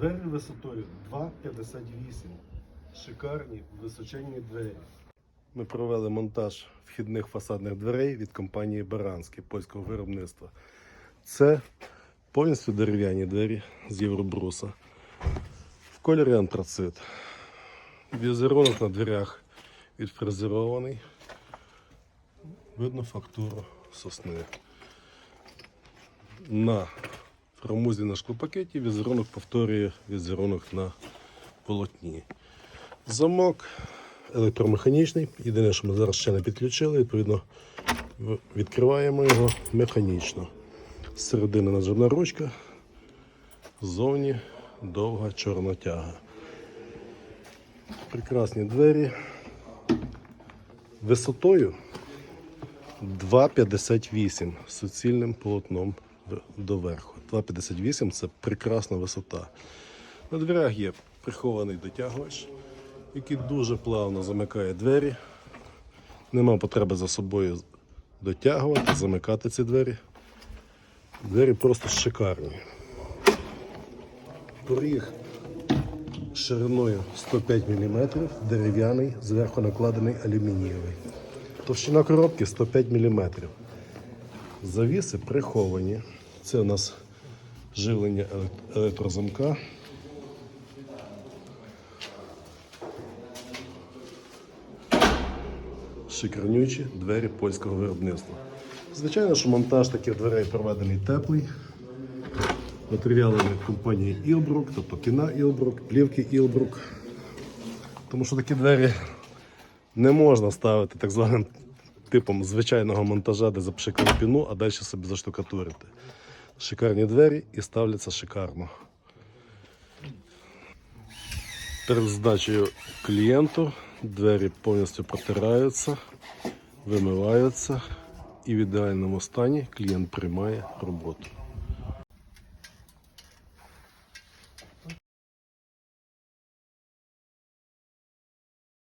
Двері висотою 2,58. Шикарні височенні двері. Ми провели монтаж вхідних фасадних дверей від компанії Баранське польського виробництва. Це повністю дерев'яні двері з євробруса. В кольорі антрацит. Візерунок на дверях відфрезерований. Видно фактуру сосни. На фрамузі на шклопакеті візерунок повторює візерунок на полотні. Замок електромеханічний. Єдине, що ми зараз ще не підключили, відповідно, відкриваємо його механічно. З середини нажимна ручка, ззовні довга чорна тяга. Прекрасні двері. Висотою 2,58 суцільним полотном в- доверху. 2,58 це прекрасна висота. На дверях є прихований дотягувач, який дуже плавно замикає двері. Нема потреби за собою дотягувати, замикати ці двері. Двері просто шикарні. Поріг шириною 105 мм, дерев'яний, зверху накладений алюмінієвий. Товщина коробки 105 мм. Завіси приховані. Це у нас живлення електрозамка. Шикарнючі двері польського виробництва. Звичайно, що монтаж таких дверей проведений теплий. Матеріалами компанії Ілбрук, тобто кіна Ілбрук, плівки Ілбрук. Тому що такі двері не можна ставити так званим типом звичайного монтажа, де запшикали піну, а далі собі заштукатурити. Шикарні двері і ставляться шикарно. Перед здачею клієнту двері повністю протираються, вимиваються і в ідеальному стані клієнт приймає роботу.